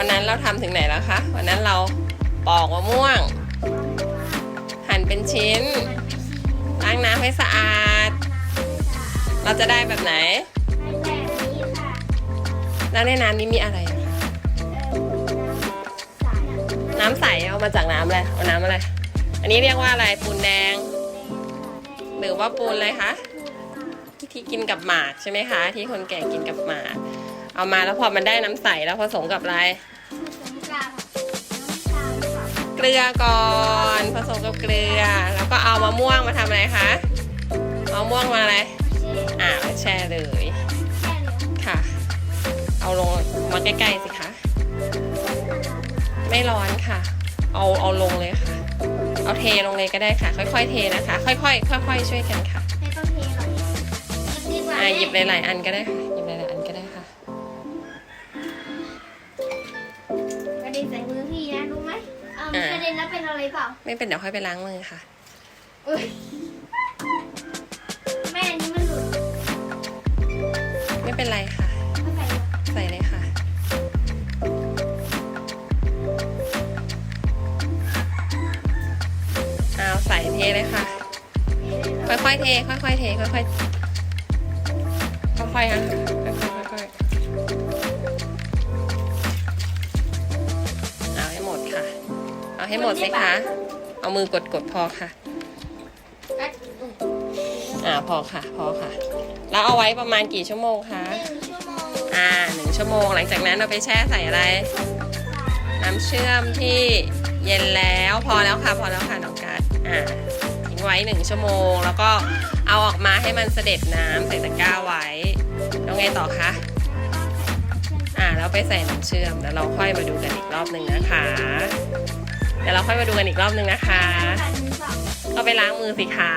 วันนั้นเราทำถึงไหนแล้วคะ วันนั้นเราปอกมะม่วง หั่นเป็นชิ้น ล้างน้ำให้สะอาด เราจะได้แบบไหนแล้วในน้ำนี้มีอะไรอะคะน้ำใสเอามาจากน้ำอะไรเอาน้ำอะไร อันนี้เรียกว่าอะไรปูนแดง หรือว่าปูนอะไรคะที่ที่กินกับหมากใช่ไหมคะ ที่คนแก่กินกับหมาก เอามาแล้วพอมันได้น้ำใสแล้วผสมกับอะไร เกลือก่อน ผสมกับเกลือ แล้วก็เอามะม่วงมาทำอะไรคะเอามะม่วงมาอะไรอ่ามาแช่เลยค่ะ เอาลงมาใกล้ๆสิคะไม่ร้อนค่ะ เอาเอาลงเลยค่ะ เอาเทลงเลยก็ได้ค่ะ ค่อยๆเทนะคะ ค่อยๆค่อยๆช่วยกันค่ะไม่ต้องเทหรอกหยิบดีกว่าอ่าหยิบหลายๆอันก็ได้ค่ะหยิบหลายๆอันก็ได้ค่ะกระเด็นใส่มือพี่นะรู้ ไหมเอออ่ากระเด็นแล้วเป็นอะไรเปล่า ไม่เป็นเดี๋ยวค่อยไปล้างมือค่ะอุ๊ยแม่อันนี้มันหลุดไม่เป็นไรค่ะ ไม่ใส่หรอกใส่เลยค่ะ เอาใส่เทเลยค่ะ ค่อยๆเท ค่อยๆเท ค่อยๆ ค่อยๆค่ะ เอาให้หมดสิคะ เอามือกดกดๆพอค่ะอะอุ๊ยอ่าพอค่ะ พอค่ะ แล้วเอาไว้ประมาณกี่ชั่วโมงคะหนึ่งชั่วโมงอ่าหนึ่งชั่วโมง หลังจากนั้นเราไปแช่ใส่อะไร น้ำเชื่อมที่เย็นแล้วพอแล้วค่ะ พอแล้วค่ะน้องกัดอ่าทิ้งไว้หนึ่งชั่วโมง แล้วก็เอาออกมาให้มันเสด็จน้ำใส่ตะกร้าไว้แล้วไงต่อคะอ่าแล้วไปใส่น้ำเชื่อมแล้วเราค่อยมาดูกันอีกรอบหนึ่งนะคะเดี๋ยวเราค่อยมาดูกันอีกรอบหนึ่งนะคะ ก็ไปล้างมือสิคะ